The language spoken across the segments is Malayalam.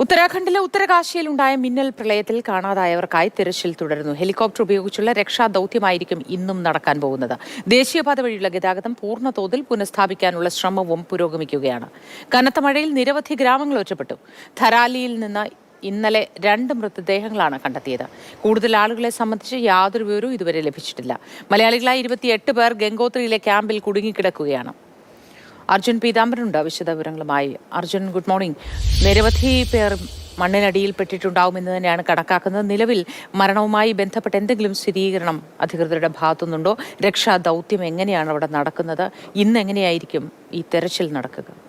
ഉത്തരാഖണ്ഡിലെ ഉത്തരകാശിയിലുണ്ടായ മിന്നൽ പ്രളയത്തിൽ കാണാതായവർക്കായി തിരച്ചിൽ തുടരുന്നു. ഹെലികോപ്റ്റർ ഉപയോഗിച്ചുള്ള രക്ഷാ ദൌത്യമായിരിക്കും ഇന്നും നടക്കാൻ പോകുന്നത്. ദേശീയപാത വഴിയുള്ള ഗതാഗതം പൂർണ തോതിൽ പുനഃസ്ഥാപിക്കാനുള്ള ശ്രമവും പുരോഗമിക്കുകയാണ്. കനത്ത മഴയിൽ നിരവധി ഗ്രാമങ്ങൾ ഒറ്റപ്പെട്ടു. ധരാലിയിൽ നിന്ന് ഇന്നലെ രണ്ട് മൃതദേഹങ്ങളാണ് കണ്ടെത്തിയത്. കൂടുതൽ ആളുകളെ സംബന്ധിച്ച് യാതൊരു വിവരവും ഇതുവരെ ലഭിച്ചിട്ടില്ല. മലയാളികളായ ഇരുപത്തിയെട്ട് പേർ ഗംഗോത്രിയിലെ ക്യാമ്പിൽ കുടുങ്ങിക്കിടക്കുകയാണ്. അർജുൻ പീതാംബരനുണ്ട്. വിശദവിവരങ്ങളുമായി അർജുൻ ഗുഡ് മോർണിംഗ് നിരവധി പേർ മണ്ണിനടിയിൽപ്പെട്ടിട്ടുണ്ടാവുമെന്ന് തന്നെയാണ് കണക്കാക്കുന്നത്. നിലവിൽ മരണവുമായി ബന്ധപ്പെട്ട് എന്തെങ്കിലും സ്ഥിരീകരണം അധികൃതരുടെ ഭാഗത്തുനിന്നുണ്ടോ? രക്ഷാ ദൗത്യം എങ്ങനെയാണ് അവിടെ നടക്കുന്നത്? ഇന്ന് എങ്ങനെയായിരിക്കും ഈ തെരച്ചിൽ നടക്കുക?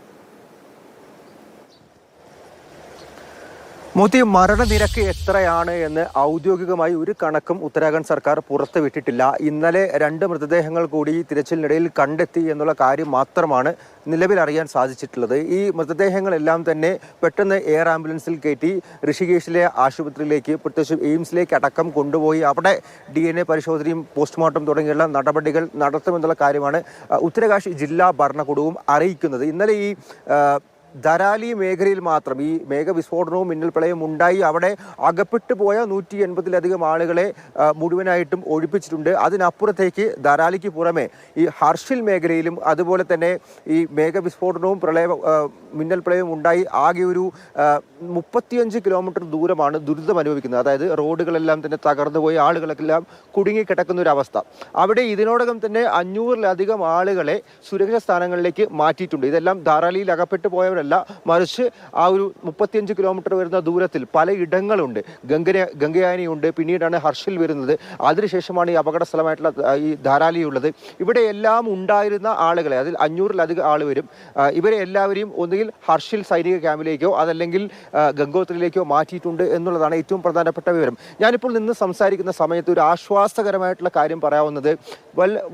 മോത്തി മരണനിരക്ക് എത്രയാണ് എന്ന് ഔദ്യോഗികമായി ഒരു കണക്കും ഉത്തരാഖണ്ഡ് സർക്കാർ പുറത്തുവിട്ടിട്ടില്ല. ഇന്നലെ രണ്ട് മൃതദേഹങ്ങൾ കൂടി തിരച്ചിലിനിടയിൽ കണ്ടെത്തി എന്നുള്ള കാര്യം മാത്രമാണ് നിലവിൽ അറിയാൻ സാധിച്ചിട്ടുള്ളത്. ഈ മൃതദേഹങ്ങളെല്ലാം തന്നെ പെട്ടെന്ന് എയർ ആംബുലൻസിൽ കയറ്റി ഋഷികേശിലെ ആശുപത്രിയിലേക്ക് പ്രത്യേകിച്ച് എയിംസിലേക്ക് അടക്കം കൊണ്ടുപോയി. അവിടെ ഡി എൻ എ പരിശോധനയും പോസ്റ്റ്മോർട്ടം തുടങ്ങിയുള്ള നടപടികൾ നടത്തുമെന്നുള്ള കാര്യമാണ് ഉത്തരകാശി ജില്ലാ ഭരണകൂടവും അറിയിക്കുന്നത്. ഇന്നലെ ഈ ധരാലി മേഖലയിൽ മാത്രം ഈ മേഘവിസ്ഫോടനവും മിന്നൽ പ്രളയവും ഉണ്ടായി അവിടെ അകപ്പെട്ടു പോയ നൂറ്റി എൺപതിലധികം ആളുകളെ മുഴുവനായിട്ടും ഒഴിപ്പിച്ചിട്ടുണ്ട്. അതിനപ്പുറത്തേക്ക് ധരാലിക്ക് പുറമെ ഈ ഹർഷിൽ മേഖലയിലും അതുപോലെ തന്നെ ഈ മേഘവിസ്ഫോടനവും പ്രളയ മിന്നൽപ്രളയവും മിന്നൽ പ്രളയവും ഉണ്ടായി. ആകെ ഒരു മുപ്പത്തിയഞ്ച് കിലോമീറ്റർ ദൂരമാണ് ദുരിതം അനുഭവിക്കുന്നത്. അതായത് റോഡുകളെല്ലാം തന്നെ തകർന്നു പോയി ആളുകളെല്ലാം കുടുങ്ങിക്കിടക്കുന്ന ഒരു അവസ്ഥ. അവിടെ ഇതിനോടകം തന്നെ അഞ്ഞൂറിലധികം ആളുകളെ സുരക്ഷിത സ്ഥാനങ്ങളിലേക്ക് മാറ്റിയിട്ടുണ്ട്. ഇതെല്ലാം ധാരാളിയിൽ അകപ്പെട്ടു പോയവരല്ല മറിച്ച് ആ ഒരു മുപ്പത്തിയഞ്ച് കിലോമീറ്റർ വരുന്ന ദൂരത്തിൽ പല ഇടങ്ങളുണ്ട്. ഗംഗന ഗംഗയാനിയുണ്ട്. പിന്നീടാണ് ഹർഷിൽ വരുന്നത്. അതിനുശേഷമാണ് ഈ അപകട സ്ഥലമായിട്ടുള്ള ഈ ധാരാലി ഉള്ളത് ഇവിടെ എല്ലാം ഉണ്ടായിരുന്ന ആളുകളെ അതിൽ അഞ്ഞൂറിലധികം ആൾ വരും. ഇവരെ എല്ലാവരെയും ഒന്നുകിൽ ഹർഷിൽ സൈനിക ക്യാമ്പിലേക്കോ അതല്ലെങ്കിൽ ഗംഗോത്രിയിലേക്കോ മാറ്റിയിട്ടുണ്ട് എന്നുള്ളതാണ് ഏറ്റവും പ്രധാനപ്പെട്ട വിവരം. ഞാനിപ്പോൾ നിന്ന് സംസാരിക്കുന്ന സമയത്ത് ഒരു ആശ്വാസകരമായിട്ടുള്ള കാര്യം പറയാവുന്നത്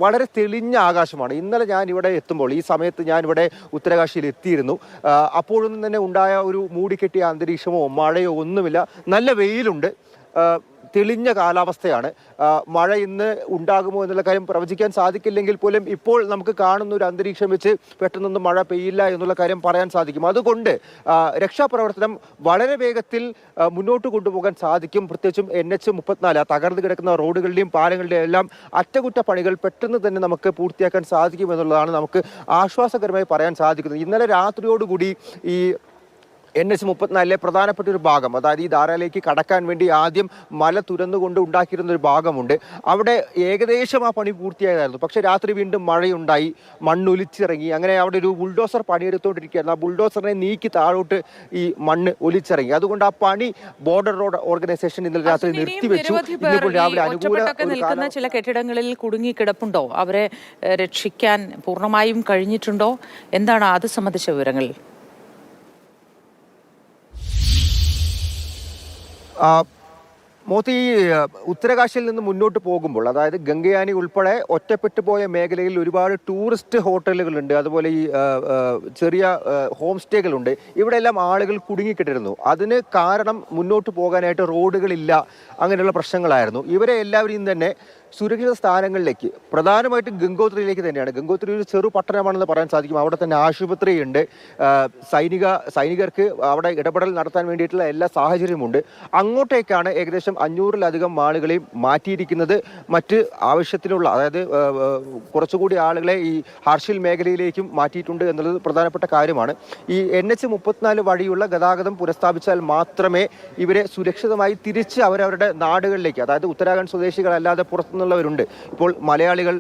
വളരെ തെളിഞ്ഞ ആകാശമാണ്. ഇന്നലെ ഞാൻ ഇവിടെ എത്തുമ്പോൾ ഈ സമയത്ത് ഞാൻ ഇവിടെ ഉത്തരകാശിയിൽ എത്തിയിരുന്നു. അപ്പോഴൊന്നും തന്നെ ഉണ്ടായ ഒരു മൂടിക്കെട്ടിയ അന്തരീക്ഷമോ മഴയോ ഒന്നുമില്ല. നല്ല വെയിലുണ്ട്. തെളിഞ്ഞ കാലാവസ്ഥയാണ്. മഴ ഇന്ന് ഉണ്ടാകുമോ എന്നുള്ള കാര്യം പ്രവചിക്കാൻ സാധിക്കില്ലെങ്കിൽ പോലും ഇപ്പോൾ നമുക്ക് കാണുന്ന ഒരു അന്തരീക്ഷം വെച്ച് പെട്ടെന്നൊന്നും മഴ പെയ്യില്ല എന്നുള്ള കാര്യം പറയാൻ സാധിക്കും. അതുകൊണ്ട് രക്ഷാപ്രവർത്തനം വളരെ വേഗത്തിൽ മുന്നോട്ട് കൊണ്ടുപോകാൻ സാധിക്കും. പ്രത്യേകിച്ചും എൻ എച്ച് മുപ്പത്തിനാല് തകർന്നു കിടക്കുന്ന റോഡുകളുടെയും പാലങ്ങളുടെയും എല്ലാം അറ്റകുറ്റപ്പണികൾ പെട്ടെന്ന് തന്നെ നമുക്ക് പൂർത്തിയാക്കാൻ സാധിക്കും എന്നുള്ളതാണ് നമുക്ക് ആശ്വാസകരമായി പറയാൻ സാധിക്കുന്നത്. ഇന്നലെ രാത്രിയോടുകൂടി ഈ എൻ എച്ച് മുപ്പത്തിനാലിലെ പ്രധാനപ്പെട്ട ഒരു ഭാഗം അതായത് ഈ ധാരയിലേക്ക് കടക്കാൻ വേണ്ടി ആദ്യം മല തുരന്നുകൊണ്ട് ഉണ്ടാക്കിയിരുന്ന ഒരു ഭാഗമുണ്ട്. അവിടെ ഏകദേശം ആ പണി പൂർത്തിയായതായിരുന്നു. പക്ഷെ രാത്രി വീണ്ടും മഴയുണ്ടായി മണ്ണൊലിച്ചിറങ്ങി. അങ്ങനെ അവിടെ ഒരു ബുൾഡോസർ പണിയെടുത്തുകൊണ്ടിരിക്കുകയായിരുന്നു ആ ബുൾഡോസറിനെ നീക്കി താഴോട്ട് ഈ മണ്ണ് ഒലിച്ചിറങ്ങി. അതുകൊണ്ട് ആ പണി ബോർഡർ റോഡ് ഓർഗനൈസേഷൻ ഇന്നലെ രാത്രി നിർത്തിവെച്ചു. രാവിലെ അനുകൂല ചില കെട്ടിടങ്ങളിൽ കുടുങ്ങിക്കിടപ്പുണ്ടോ? അവരെ രക്ഷിക്കാൻ പൂർണമായും കഴിഞ്ഞിട്ടുണ്ടോ? എന്താണ് അത് സംബന്ധിച്ച വിവരങ്ങൾ? മോത്തി ഉത്തരകാശിയിൽ നിന്ന് മുന്നോട്ട് പോകുമ്പോൾ അതായത് ഗംഗയാനി ഉൾപ്പെടെ ഒറ്റപ്പെട്ടു പോയ മേഖലയിൽ ഒരുപാട് ടൂറിസ്റ്റ് ഹോട്ടലുകളുണ്ട് അതുപോലെ ഈ ചെറിയ ഹോം സ്റ്റേകളുണ്ട് ഇവിടെയെല്ലാം ആളുകൾ കുടുങ്ങിക്കിട്ടിരുന്നു. അതിന് കാരണം മുന്നോട്ട് പോകാനായിട്ട് റോഡുകളില്ല അങ്ങനെയുള്ള പ്രശ്നങ്ങളായിരുന്നു. ഇവരെ എല്ലാവരെയും തന്നെ സുരക്ഷിത സ്ഥാനങ്ങളിലേക്ക് പ്രധാനമായിട്ടും ഗംഗോത്രിയിലേക്ക് തന്നെയാണ്. ഗംഗോത്രി ഒരു ചെറു പട്ടണമാണെന്ന് പറയാൻ സാധിക്കും. അവിടെ തന്നെ ആശുപത്രിയുണ്ട്. സൈനിക സൈനികർക്ക് അവിടെ ഇടപെടൽ നടത്താൻ വേണ്ടിയിട്ടുള്ള എല്ലാ സാഹചര്യമുണ്ട്. അങ്ങോട്ടേക്കാണ് ഏകദേശം അഞ്ഞൂറിലധികം ആളുകളെയും മാറ്റിയിരിക്കുന്നത്. മറ്റ് ആവശ്യത്തിനുള്ള അതായത് കുറച്ചുകൂടി ആളുകളെ ഈ ഹാർഷിൽ മേഖലയിലേക്കും മാറ്റിയിട്ടുണ്ട് എന്നുള്ളത് പ്രധാനപ്പെട്ട കാര്യമാണ്. ഈ എൻ എച്ച് മുപ്പത്തിനാല് വഴിയുള്ള ഗതാഗതം പുനഃസ്ഥാപിച്ചാൽ മാത്രമേ ഇവരെ സുരക്ഷിതമായി തിരിച്ച് അവരവരുടെ നാടുകളിലേക്ക് അതായത് ഉത്തരാഖണ്ഡ് സ്വദേശികളല്ലാതെ പുറത്തുനിന്നുള്ളവരുണ്ട് ഇപ്പോൾ മലയാളികൾ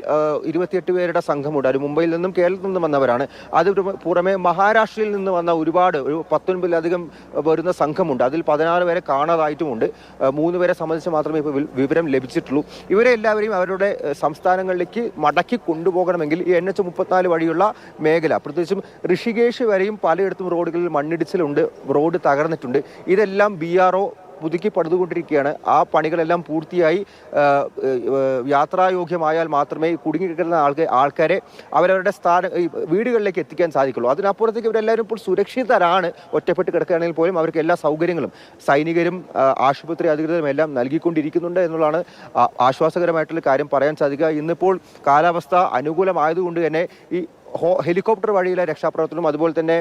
ഇരുപത്തിയെട്ട് പേരുടെ സംഘമുണ്ട്. അത് മുംബൈയിൽ നിന്നും കേരളത്തിൽ നിന്നും വന്നവരാണ്. അത് പുറമെ- മഹാരാഷ്ട്രയിൽ നിന്ന് വന്ന ഒരുപാട് ഒരു പത്തൊൻപതിലധികം വരുന്ന സംഘമുണ്ട്. അതിൽ പതിനാറ് പേരെ കാണാതായിട്ടുമുണ്ട്. മൂന്ന് പേരെ സംബന്ധിച്ച് മാത്രമേ ഇപ്പോൾ വിവരം ലഭിച്ചിട്ടുള്ളൂ. ഇവരെ എല്ലാവരെയും അവരുടെ സംസ്ഥാനങ്ങളിലേക്ക് മടക്കി കൊണ്ടുപോകണമെങ്കിൽ ഈ എൻ എച്ച് മുപ്പത്തിനാല് വഴിയുള്ള മേഖല പ്രത്യേകിച്ചും ഋഷികേശ് വരെയും പലയിടത്തും റോഡുകളിൽ മണ്ണിടിച്ചിലുണ്ട് റോഡ് തകർന്നിട്ടുണ്ട്. ഇതെല്ലാം ബി ആർ ഒ പുതുക്കി പടുതുകൊണ്ടിരിക്കുകയാണ് ആ പണികളെല്ലാം പൂർത്തിയായി യാത്രായോഗ്യമായാൽ മാത്രമേ കുടുങ്ങിക്കിടക്കുന്ന ആൾക്കാർ ആൾക്കാരെ അവരവരുടെ സ്ഥാന വീടുകളിലേക്ക് എത്തിക്കാൻ സാധിക്കുള്ളൂ. അതിനപ്പുറത്തേക്ക് ഇവരെല്ലാവരും ഇപ്പോൾ സുരക്ഷിതരാണ്. ഒറ്റപ്പെട്ട് കിടക്കുകയാണെങ്കിൽ പോലും അവർക്ക് എല്ലാ സൗകര്യങ്ങളും സൈനികരും ആശുപത്രി അധികൃതരും എല്ലാം നൽകിക്കൊണ്ടിരിക്കുന്നുണ്ട് എന്നുള്ളതാണ് ആശ്വാസകരമായിട്ടുള്ള കാര്യം പറയാൻ സാധിക്കുക. ഇന്നിപ്പോൾ കാലാവസ്ഥ അനുകൂലമായതുകൊണ്ട് തന്നെ ഈ ഹെലികോപ്റ്റർ വഴിയുള്ള രക്ഷാപ്രവർത്തനവും അതുപോലെ തന്നെ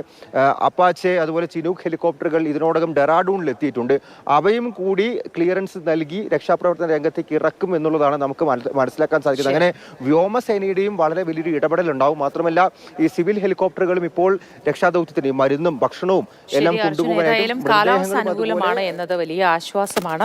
അപ്പാച്ചെ അതുപോലെ ചിനൂക്ക് ഹെലികോപ്റ്ററുകൾ ഇതിനോടകം ഡെറാഡൂണിൽ എത്തിയിട്ടുണ്ട്. അവയും കൂടി ക്ലിയറൻസ് നൽകി രക്ഷാപ്രവർത്തന രംഗത്തേക്ക് ഇറക്കും എന്നുള്ളതാണ് നമുക്ക് മനസ്സിലാക്കാൻ സാധിക്കുന്നത്. അങ്ങനെ വ്യോമസേനയുടെയും വളരെ വലിയൊരു ഇടപെടൽ ഉണ്ടാവും മാത്രമല്ല ഈ സിവിൽ ഹെലികോപ്റ്ററുകളും ഇപ്പോൾ രക്ഷാദൗത്യത്തിന് മരുന്നും ഭക്ഷണവും എല്ലാം കൊണ്ടുപോകാനായിട്ട് അർജുൻ കൊണ്ടുപോകാനായിട്ടും കാലാവസ്ഥ അനുകൂലമാണ് എന്നത് വലിയ ആശ്വാസമാണ്.